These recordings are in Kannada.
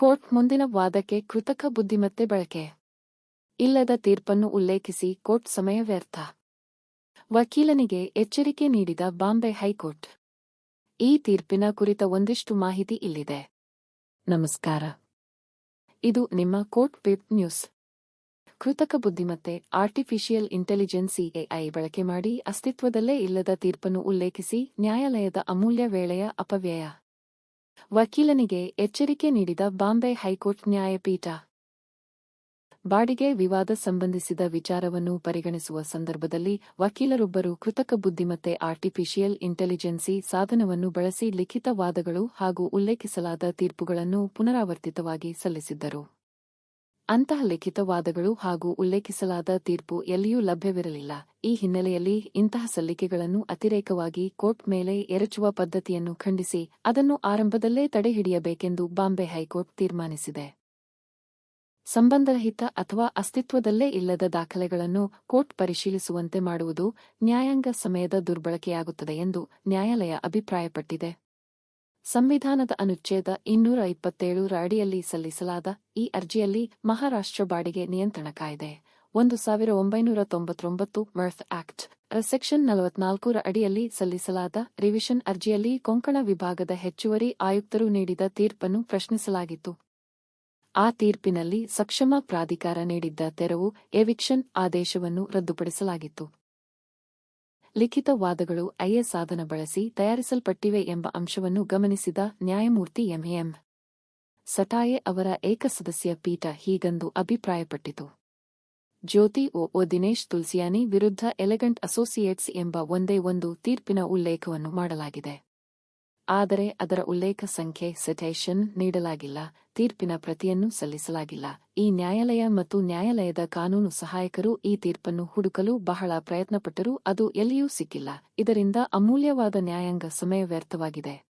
ಕೋರ್ಟ್ ಮುಂದಿನ ವಾದಕ್ಕೆ ಕೃತಕ ಬುದ್ಧಿಮತ್ತೆ ಬಳಕೆ. ಇಲ್ಲದ ತೀರ್ಪನ್ನು ಉಲ್ಲೇಖಿಸಿ ಕೋರ್ಟ್ ಸಮಯ ವ್ಯರ್ಥ. ವಕೀಲನಿಗೆ ಎಚ್ಚರಿಕೆ ನೀಡಿದ ಬಾಂಬೆ ಹೈಕೋರ್ಟ್. ಈ ತೀರ್ಪಿನ ಕುರಿತ ಒಂದಿಷ್ಟು ಮಾಹಿತಿ ಇಲ್ಲಿದೆ. ನಮಸ್ಕಾರ. ಇದು ನಿಮ್ಮ ಕೋರ್ಟ್ ಪೇಪ್ ನ್ಯೂಸ್. ಕೃತಕ ಬುದ್ಧಿಮತ್ತೆ ಆರ್ಟಿಫಿಷಿಯಲ್ ಇಂಟೆಲಿಜೆನ್ಸಿ ಎಐ ಬಳಕೆ ಮಾಡಿ ಅಸ್ತಿತ್ವದಲ್ಲೇ ಇಲ್ಲದ ತೀರ್ಪನ್ನು ಉಲ್ಲೇಖಿಸಿ ನ್ಯಾಯಾಲಯದ ಅಮೂಲ್ಯ ವೇಳೆಯ ಅಪವ್ಯಯ. ವಕೀಲನಿಗೆ ಎಚ್ಚರಿಕೆ ನೀಡಿದ ಬಾಂಬೆ ಹೈಕೋರ್ಟ್ ನ್ಯಾಯಪೀಠ. ಬಾಡಿಗೆ ವಿವಾದ ಸಂಬಂಧಿಸಿದ ವಿಚಾರವನ್ನು ಪರಿಗಣಿಸುವ ಸಂದರ್ಭದಲ್ಲಿ ವಕೀಲರೊಬ್ಬರು ಕೃತಕ ಬುದ್ಧಿಮತ್ತೆ ಆರ್ಟಿಫಿಷಿಯಲ್ ಇಂಟೆಲಿಜೆನ್ಸಿ ಸಾಧನವನ್ನು ಬಳಸಿ ಲಿಖಿತ ವಾದಗಳು ಹಾಗೂ ಉಲ್ಲೇಖಿಸಲಾದ ತೀರ್ಪುಗಳನ್ನು ಪುನರಾವರ್ತಿತವಾಗಿ ಸಲ್ಲಿಸಿದ್ದರು. ಅಂತಹ ಲಿಖಿತ ವಾದಗಳು ಹಾಗೂ ಉಲ್ಲೇಖಿಸಲಾದ ತೀರ್ಪು ಎಲ್ಲಿಯೂ ಲಭ್ಯವಿರಲಿಲ್ಲ. ಈ ಹಿನ್ನೆಲೆಯಲ್ಲಿ ಇಂತಹ ಸಲ್ಲಿಕೆಗಳನ್ನು ಅತಿರೇಕವಾಗಿ ಕೋರ್ಟ್ ಮೇಲೆ ಎರಚುವ ಪದ್ಧತಿಯನ್ನು ಖಂಡಿಸಿ, ಅದನ್ನು ಆರಂಭದಲ್ಲೇ ತಡೆಹಿಡಿಯಬೇಕೆಂದು ಬಾಂಬೆ ಹೈಕೋರ್ಟ್ ತೀರ್ಮಾನಿಸಿದೆ. ಸಂಬಂಧರಹಿತ ಅಥವಾ ಅಸ್ತಿತ್ವದಲ್ಲೇ ಇಲ್ಲದ ದಾಖಲೆಗಳನ್ನು ಕೋರ್ಟ್ ಪರಿಶೀಲಿಸುವಂತೆ ಮಾಡುವುದು ನ್ಯಾಯಾಂಗ ಸಮಯದ ದುರ್ಬಳಕೆಯಾಗುತ್ತದೆ ಎಂದು ನ್ಯಾಯಾಲಯ ಅಭಿಪ್ರಾಯಪಟ್ಟಿದೆ. ಸಂವಿಧಾನದ ಅನುಚ್ಛೇದ ಇನ್ನೂರ ಇಪ್ಪತ್ತೇಳರ ಅಡಿಯಲ್ಲಿ ಸಲ್ಲಿಸಲಾದ ಈ ಅರ್ಜಿಯಲ್ಲಿ ಮಹಾರಾಷ್ಟ್ರ ಬಾಡಿಗೆ ನಿಯಂತ್ರಣ ಕಾಯ್ದೆ. ಒಂದು ಸಾವಿರ ಒಂಬೈನೂರ ತೊಂಬತ್ತೊಂಬತ್ತು ಮರ್ಫ್ ಆಕ್ಟ್ ಸೆಕ್ಷನ್ ನಲವತ್ನಾಲ್ಕರ ಅಡಿಯಲ್ಲಿ ಸಲ್ಲಿಸಲಾದ ರಿವಿಷನ್ ಅರ್ಜಿಯಲ್ಲಿ ಕೊಂಕಣ ವಿಭಾಗದ ಹೆಚ್ಚುವರಿ ಆಯುಕ್ತರು ನೀಡಿದ ತೀರ್ಪನ್ನು ಪ್ರಶ್ನಿಸಲಾಗಿತ್ತು. ಆ ತೀರ್ಪಿನಲ್ಲಿ ಸಕ್ಷಮ ಪ್ರಾಧಿಕಾರ ನೀಡಿದ್ದ ತೆರವು ಎವಿಕ್ಷನ್ ಆದೇಶವನ್ನು ರದ್ದುಪಡಿಸಲಾಗಿತ್ತು. ಲಿಖಿತ ವಾದಗಳು ಐಎಸ್ ಸಾಧನ ಬಳಸಿ ತಯಾರಿಸಲ್ಪಟ್ಟಿವೆ ಎಂಬ ಅಂಶವನ್ನು ಗಮನಿಸಿದ ನ್ಯಾಯಮೂರ್ತಿ ಎಂಎಂ ಸಟಾಯೆ ಅವರ ಏಕಸದಸ್ಯ ಪೀಠ ಹೀಗಂದು ಅಭಿಪ್ರಾಯಪಟ್ಟಿತು. ಜ್ಯೋತಿ ಒ ಒ ದಿನೇಶ್ ತುಲ್ಸಿಯಾನಿ ವಿರುದ್ಧ ಎಲೆಗಂಟ್ ಅಸೋಸಿಯೇಟ್ಸ್ ಎಂಬ ಒಂದೇ ಒಂದು ತೀರ್ಪಿನ ಉಲ್ಲೇಖವನ್ನು ಮಾಡಲಾಗಿದೆ. ಆದರೆ ಅದರ ಉಲ್ಲೇಖ ಸಂಖ್ಯೆ ಸೆಟೇಷನ್ ನೀಡಲಾಗಿಲ್ಲ, ತೀರ್ಪಿನ ಪ್ರತಿಯನ್ನು ಸಲ್ಲಿಸಲಾಗಿಲ್ಲ. ಈ ನ್ಯಾಯಾಲಯ ಮತ್ತು ನ್ಯಾಯಾಲಯದ ಕಾನೂನು ಸಹಾಯಕರು ಈ ತೀರ್ಪನ್ನು ಹುಡುಕಲು ಬಹಳ ಪ್ರಯತ್ನಪಟ್ಟರೂ ಅದು ಎಲ್ಲಿಯೂ ಸಿಕ್ಕಿಲ್ಲ. ಇದರಿಂದ ಅಮೂಲ್ಯವಾದ ನ್ಯಾಯಾಂಗ ಸಮಯ ವ್ಯರ್ಥವಾಗಿದೆ.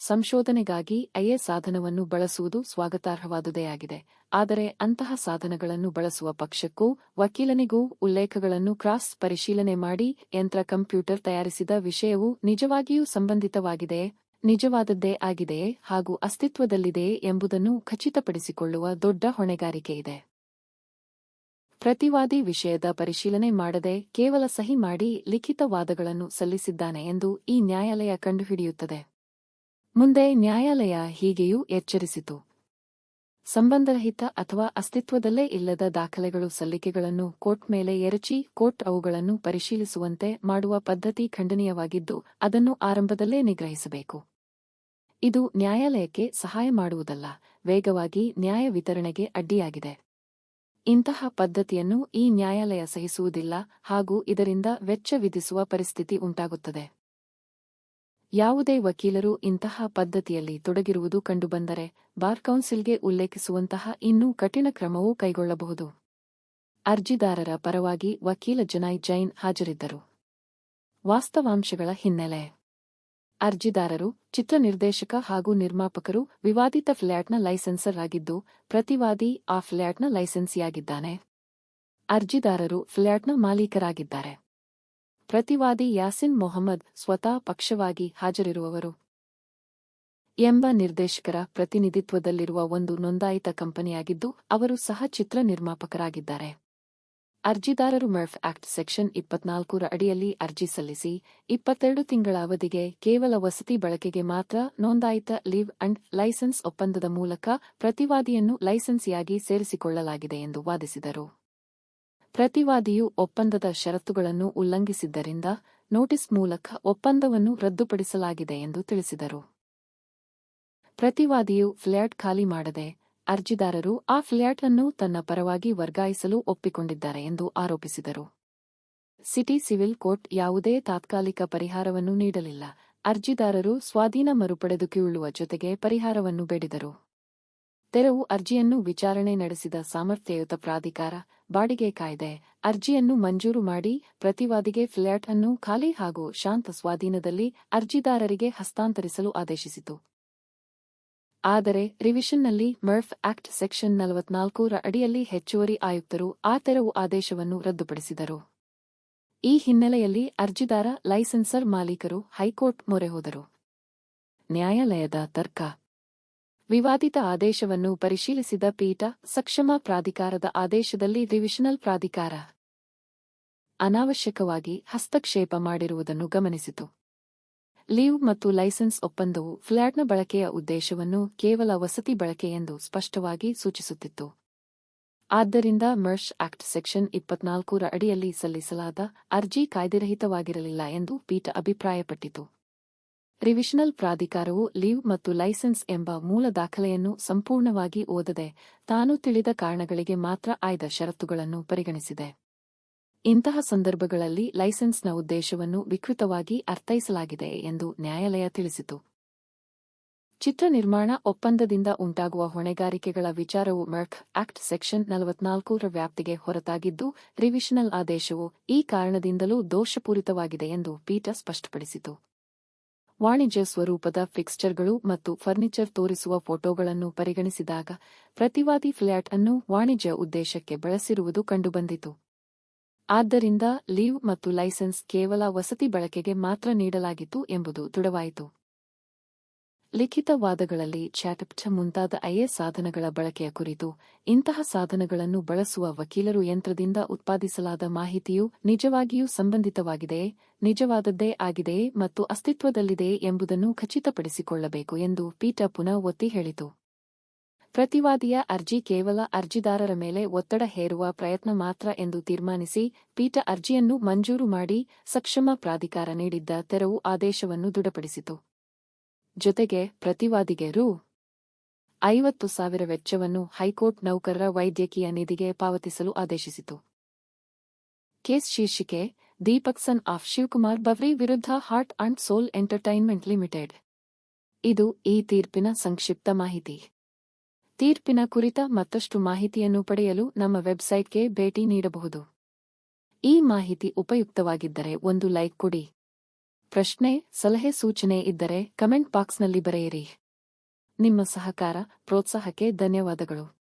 ಸಂಶೋಧನೆಗಾಗಿ ಐಎ ಸಾಧನವನ್ನು ಬಳಸುವುದು ಸ್ವಾಗತಾರ್ಹವಾದುದೇ ಆಗಿದೆ ಆದರೆ ಅಂತಹ ಸಾಧನಗಳನ್ನು ಬಳಸುವ ಪಕ್ಷಕ್ಕೂ, ವಕೀಲನಿಗೂ ಉಲ್ಲೇಖಗಳನ್ನು ಕ್ರಾಸ್ ಪರಿಶೀಲನೆ ಮಾಡಿ ಯಂತ್ರ ಕಂಪ್ಯೂಟರ್ ತಯಾರಿಸಿದ ವಿಷಯವು ನಿಜವಾಗಿಯೂ ಸಂಬಂಧಿತವಾಗಿದೆಯೇ? ನಿಜವಾದದ್ದೇ ಆಗಿದೆಯೇ? ಹಾಗೂ ಅಸ್ತಿತ್ವದಲ್ಲಿದೆಯೇ ಎಂಬುದನ್ನು ಖಚಿತಪಡಿಸಿಕೊಳ್ಳುವ ದೊಡ್ಡ ಹೊಣೆಗಾರಿಕೆಯಿದೆ ಪ್ರತಿವಾದಿ ವಿಷಯದ ಪರಿಶೀಲನೆ ಮಾಡದೆ ಕೇವಲ ಸಹಿ ಮಾಡಿ ಲಿಖಿತ ವಾದಗಳನ್ನು ಸಲ್ಲಿಸಿದ್ದಾನೆ ಎಂದು ಈ ನ್ಯಾಯಾಲಯ ಕಂಡುಹಿಡಿಯುತ್ತದೆ. ಮುಂದೆ ನ್ಯಾಯಾಲಯ ಹೀಗೆಯೂ ಎಚ್ಚರಿಸಿತು. ಸಂಬಂಧರಹಿತ ಅಥವಾ ಅಸ್ತಿತ್ವದಲ್ಲೇ ಇಲ್ಲದ ದಾಖಲೆಗಳು ಸಲ್ಲಿಕೆಗಳನ್ನು ಕೋರ್ಟ್ ಮೇಲೆ ಎರಚಿ ಕೋರ್ಟ್ ಅವುಗಳನ್ನು ಪರಿಶೀಲಿಸುವಂತೆ ಮಾಡುವ ಪದ್ಧತಿ ಖಂಡನೀಯವಾಗಿದ್ದು, ಅದನ್ನು ಆರಂಭದಲ್ಲೇ ನಿಗ್ರಹಿಸಬೇಕು. ಇದು ನ್ಯಾಯಾಲಯಕ್ಕೆ ಸಹಾಯ ಮಾಡುವುದಲ್ಲ, ವೇಗವಾಗಿ ನ್ಯಾಯ ವಿತರಣೆಗೆ ಅಡ್ಡಿಯಾಗಿದೆ. ಇಂತಹ ಪದ್ಧತಿಯನ್ನು ಈ ನ್ಯಾಯಾಲಯ ಸಹಿಸುವುದಿಲ್ಲ ಹಾಗೂ ಇದರಿಂದ ವೆಚ್ಚ ವಿಧಿಸುವ ಪರಿಸ್ಥಿತಿ ಉಂಟಾಗುತ್ತದೆ. ಯಾವುದೇ ವಕೀಲರು ಇಂತಹ ಪದ್ಧತಿಯಲ್ಲಿ ತೊಡಗಿರುವುದು ಕಂಡುಬಂದರೆ ಬಾರ್ ಕೌನ್ಸಿಲ್ಗೆ ಉಲ್ಲೇಖಿಸುವಂತಹ ಇನ್ನೂ ಕಠಿಣ ಕ್ರಮವೂ ಕೈಗೊಳ್ಳಬಹುದು. ಅರ್ಜಿದಾರರ ಪರವಾಗಿ ವಕೀಲ ಜನಾಯ್ ಜೈನ್ ಹಾಜರಿದ್ದರು. ವಾಸ್ತವಾಂಶಗಳ ಹಿನ್ನೆಲೆ. ಅರ್ಜಿದಾರರು, ಚಿತ್ರ ನಿರ್ದೇಶಕ ಹಾಗೂ ನಿರ್ಮಾಪಕರು ವಿವಾದಿತ ಫ್ಲ್ಯಾಟ್ನ ಲೈಸೆನ್ಸರ್ ಆಗಿದ್ದು, ಪ್ರತಿವಾದಿ ಆ ಫ್ಲ್ಯಾಟ್ನ ಲೈಸೆನ್ಸಿಯಾಗಿದ್ದಾನೆ. ಅರ್ಜಿದಾರರು ಫ್ಲ್ಯಾಟ್ನ ಮಾಲೀಕರಾಗಿದ್ದಾರೆ. ಪ್ರತಿವಾದಿ ಯಾಸಿನ್ ಮೊಹಮ್ಮದ್ ಸ್ವತಃ ಪಕ್ಷವಾಗಿ ಹಾಜರಿರುವವರು. ಎಂಬ ನಿರ್ದೇಶಕರ ಪ್ರತಿನಿಧಿತ್ವದಲ್ಲಿರುವ ಒಂದು ನೋಂದಾಯಿತ ಕಂಪನಿಯಾಗಿದ್ದು, ಅವರು ಸಹ ಚಿತ್ರ ನಿರ್ಮಾಪಕರಾಗಿದ್ದಾರೆ. ಅರ್ಜಿದಾರರು ಮರ್ಫ್ ಆಕ್ಟ್ ಸೆಕ್ಷನ್ ಇಪ್ಪತ್ನಾಲ್ಕರ ಅಡಿಯಲ್ಲಿ ಅರ್ಜಿ ಸಲ್ಲಿಸಿ, ಇಪ್ಪತ್ತೆರಡು ತಿಂಗಳ ಅವಧಿಗೆ ಕೇವಲ ವಸತಿ ಬಳಕೆಗೆ ಮಾತ್ರ ನೋಂದಾಯಿತ ಲೀವ್ ಅಂಡ್ ಲೈಸೆನ್ಸ್ ಒಪ್ಪಂದದ ಮೂಲಕ ಪ್ರತಿವಾದಿಯನ್ನು ಲೈಸೆನ್ಸಿಯಾಗಿ ಸೇರಿಸಿಕೊಳ್ಳಲಾಗಿದೆ ಎಂದು ವಾದಿಸಿದರು. ಪ್ರತಿವಾದಿಯು ಒಪ್ಪಂದದ ಷರತ್ತುಗಳನ್ನು ಉಲ್ಲಂಘಿಸಿದ್ದರಿಂದ ನೋಟಿಸ್ ಮೂಲಕ ಒಪ್ಪಂದವನ್ನು ರದ್ದುಪಡಿಸಲಾಗಿದೆ ಎಂದು ತಿಳಿಸಿದರು. ಪ್ರತಿವಾದಿಯು ಫ್ಲ್ಯಾಟ್ ಖಾಲಿ ಮಾಡದೆ ಅರ್ಜಿದಾರರು ಆ ಫ್ಲ್ಯಾಟ್ ಅನ್ನು ತನ್ನ ಪರವಾಗಿ ವರ್ಗಾಯಿಸಲು ಒಪ್ಪಿಕೊಂಡಿದ್ದಾರೆ ಎಂದು ಆರೋಪಿಸಿದರು. ಸಿಟಿ ಸಿವಿಲ್ ಕೋರ್ಟ್ ಯಾವುದೇ ತಾತ್ಕಾಲಿಕ ಪರಿಹಾರವನ್ನು ನೀಡಲಿಲ್ಲ. ಅರ್ಜಿದಾರರು ಸ್ವಾಧೀನ ಮರುಪಡೆದುಕೊಳ್ಳುವ ಜೊತೆಗೆ ಪರಿಹಾರವನ್ನು ಬೇಡಿದರು. ತೆರವು ಅರ್ಜಿಯನ್ನು ವಿಚಾರಣೆ ನಡೆಸಿದ ಸಾಮರ್ಥ್ಯಯುತ ಪ್ರಾಧಿಕಾರ ಬಾಡಿಗೆ ಕಾಯ್ದೆ, ಅರ್ಜಿಯನ್ನು ಮಂಜೂರು ಮಾಡಿ ಪ್ರತಿವಾದಿಗೆ ಫ್ಲ್ಯಾಟ್ ಅನ್ನು ಖಾಲಿ ಹಾಗೂ ಶಾಂತ ಸ್ವಾಧೀನದಲ್ಲಿ ಅರ್ಜಿದಾರರಿಗೆ ಹಸ್ತಾಂತರಿಸಲು ಆದೇಶಿಸಿತು. ಆದರೆ ರಿವಿಷನ್ನಲ್ಲಿ ಮರ್ಫ್ ಆಕ್ಟ್ ಸೆಕ್ಷನ್ ನಲವತ್ನಾಲ್ಕರ ಅಡಿಯಲ್ಲಿ ಹೆಚ್ಚುವರಿ ಆಯುಕ್ತರು ಆ ತೆರವು ಆದೇಶವನ್ನು ರದ್ದುಪಡಿಸಿದರು. ಈ ಹಿನ್ನೆಲೆಯಲ್ಲಿ ಅರ್ಜಿದಾರ ಲೈಸೆನ್ಸರ್ ಮಾಲೀಕರು ಹೈಕೋರ್ಟ್ ಮೊರೆ ಹೋದರು. ನ್ಯಾಯಾಲಯದ ತರ್ಕ ವಿವಾದಿತ ಆದೇಶವನ್ನು ಪರಿಶೀಲಿಸಿದ ಪೀಠ ಸಕ್ಷಮ ಪ್ರಾಧಿಕಾರದ ಆದೇಶದಲ್ಲಿ ರಿವಿಷನಲ್ ಪ್ರಾಧಿಕಾರ ಅನಾವಶ್ಯಕವಾಗಿ ಹಸ್ತಕ್ಷೇಪ ಮಾಡಿರುವುದನ್ನು ಗಮನಿಸಿತು. ಲೀವ್ ಮತ್ತು ಲೈಸೆನ್ಸ್ ಒಪ್ಪಂದವು ಫ್ಲ್ಯಾಟ್ನ ಬಳಕೆಯ ಉದ್ದೇಶವನ್ನು ಕೇವಲ ವಸತಿ ಬಳಕೆ ಎಂದು ಸ್ಪಷ್ಟವಾಗಿ ಸೂಚಿಸುತ್ತಿತ್ತು. ಆದ್ದರಿಂದ ಮರ್ಷ್ ಆಕ್ಟ್ ಸೆಕ್ಷನ್ ಇಪ್ಪತ್ನಾಲ್ಕರ ಅಡಿಯಲ್ಲಿ ಸಲ್ಲಿಸಲಾದ ಅರ್ಜಿ ಕಾಯ್ದೆರಹಿತವಾಗಿರಲಿಲ್ಲ ಎಂದು ಪೀಠ ಅಭಿಪ್ರಾಯಪಟ್ಟಿತು. ರಿವಿಷನಲ್ ಪ್ರಾಧಿಕಾರವು ಲೀವ್ ಮತ್ತು ಲೈಸೆನ್ಸ್ ಎಂಬ ಮೂಲ ದಾಖಲೆಯನ್ನು ಸಂಪೂರ್ಣವಾಗಿ ಓದದೆ, ತಾನು ತಿಳಿದ ಕಾರಣಗಳಿಗೆ ಮಾತ್ರ ಆಯ್ದ ಷರತ್ತುಗಳನ್ನು ಪರಿಗಣಿಸಿದೆ. ಇಂತಹ ಸಂದರ್ಭಗಳಲ್ಲಿ ಲೈಸೆನ್ಸ್ನ ಉದ್ದೇಶವನ್ನು ವಿಕೃತವಾಗಿ ಅರ್ಥೈಸಲಾಗಿದೆ ಎಂದು ನ್ಯಾಯಾಲಯ ತಿಳಿಸಿತು. ಚಿತ್ರ ನಿರ್ಮಾಣ ಒಪ್ಪಂದದಿಂದ ಉಂಟಾಗುವ ಹೊಣೆಗಾರಿಕೆಗಳ ವಿಚಾರವು ಮರ್ಕ್ ಆಕ್ಟ್ ಸೆಕ್ಷನ್ ನಲವತ್ನಾಲ್ಕರ ವ್ಯಾಪ್ತಿಗೆ ಹೊರತಾಗಿದ್ದು, ರಿವಿಷನಲ್ ಆದೇಶವು ಈ ಕಾರಣದಿಂದಲೂ ದೋಷಪೂರಿತವಾಗಿದೆ ಎಂದು ಪೀಠ ಸ್ಪಷ್ಟಪಡಿಸಿತು. ವಾಣಿಜ್ಯ ಸ್ವರೂಪದ ಫಿಕ್ಸ್ಚರ್ಗಳು ಮತ್ತು ಫರ್ನಿಚರ್ ತೋರಿಸುವ ಫೋಟೋಗಳನ್ನು ಪರಿಗಣಿಸಿದಾಗ ಪ್ರತಿವಾದಿ ಫ್ಲ್ಯಾಟ್ ಅನ್ನು ವಾಣಿಜ್ಯ ಉದ್ದೇಶಕ್ಕೆ ಬಳಸಿರುವುದು ಕಂಡುಬಂದಿತು. ಆದ್ದರಿಂದ ಲೀವ್ ಮತ್ತು ಲೈಸೆನ್ಸ್ ಕೇವಲ ವಸತಿ ಬಳಕೆಗೆ ಮಾತ್ರ ನೀಡಲಾಗಿತ್ತು ಎಂಬುದು ದೃಢವಾಯಿತು. ಲಿಖಿತ ವಾದಗಳಲ್ಲಿ ಚಾಟಪ್ಚ ಮುಂತಾದ ಐಎ ಸಾಧನಗಳ ಬಳಕೆಯ ಕುರಿತು ಇಂತಹ ಸಾಧನಗಳನ್ನು ಬಳಸುವ ವಕೀಲರು ಯಂತ್ರದಿಂದ ಉತ್ಪಾದಿಸಲಾದ ಮಾಹಿತಿಯು ನಿಜವಾಗಿಯೂ ಸಂಬಂಧಿತವಾಗಿದೆಯೇ, ನಿಜವಾದದ್ದೇ ಆಗಿದೆಯೇ ಮತ್ತು ಅಸ್ತಿತ್ವದಲ್ಲಿದೆಯೇ ಎಂಬುದನ್ನು ಖಚಿತಪಡಿಸಿಕೊಳ್ಳಬೇಕು ಎಂದು ಪೀಠ ಪುನಃ ಒತ್ತಿ ಹೇಳಿತು. ಪ್ರತಿವಾದಿಯ ಅರ್ಜಿ ಕೇವಲ ಅರ್ಜಿದಾರರ ಮೇಲೆ ಒತ್ತಡ ಹೇರುವ ಪ್ರಯತ್ನ ಮಾತ್ರ ಎಂದು ತೀರ್ಮಾನಿಸಿ ಪೀಠ ಅರ್ಜಿಯನ್ನು ಮಂಜೂರು ಮಾಡಿ ಸಕ್ಷಮ ಪ್ರಾಧಿಕಾರ ನೀಡಿದ್ದ ತೆರವು ಆದೇಶವನ್ನು ದೃಢಪಡಿಸಿತು. ಜೊತೆಗೆ ಪ್ರತಿವಾದಿಗೆ ರು ಐವತ್ತು ಸಾವಿರ ವೆಚ್ಚವನ್ನು ಹೈಕೋರ್ಟ್ ನೌಕರರ ವೈದ್ಯಕೀಯ ನಿಧಿಗೆ ಪಾವತಿಸಲು ಆದೇಶಿಸಿತು. ಕೇಸ್ ಶೀರ್ಷಿಕೆ, ದೀಪಕ್ ಸನ್ ಆಫ್ ಶಿವಕುಮಾರ್ ಬವ್ರಿ ವಿರುದ್ಧ heart and soul entertainment limited. ಇದು ಈ ತೀರ್ಪಿನ ಸಂಕ್ಷಿಪ್ತ ಮಾಹಿತಿ. ತೀರ್ಪಿನ ಕುರಿತ ಮತ್ತಷ್ಟು ಮಾಹಿತಿಯನ್ನು ಪಡೆಯಲು ನಮ್ಮ ವೆಬ್ಸೈಟ್ಗೆ ಭೇಟಿ ನೀಡಬಹುದು. ಈ ಮಾಹಿತಿ ಉಪಯುಕ್ತವಾಗಿದ್ದರೆ ಒಂದು ಲೈಕ್ ಕೊಡಿ. ಪ್ರಶ್ನೆ ಸಲಹೆ ಸೂಚನೆ ಇದ್ದರೆ ಕಮೆಂಟ್ ಬಾಕ್ಸ್ನಲ್ಲಿ ಬರೆಯಿರಿ. ನಿಮ್ಮ ಸಹಕಾರ ಪ್ರೋತ್ಸಾಹಕ್ಕೆ ಧನ್ಯವಾದಗಳು.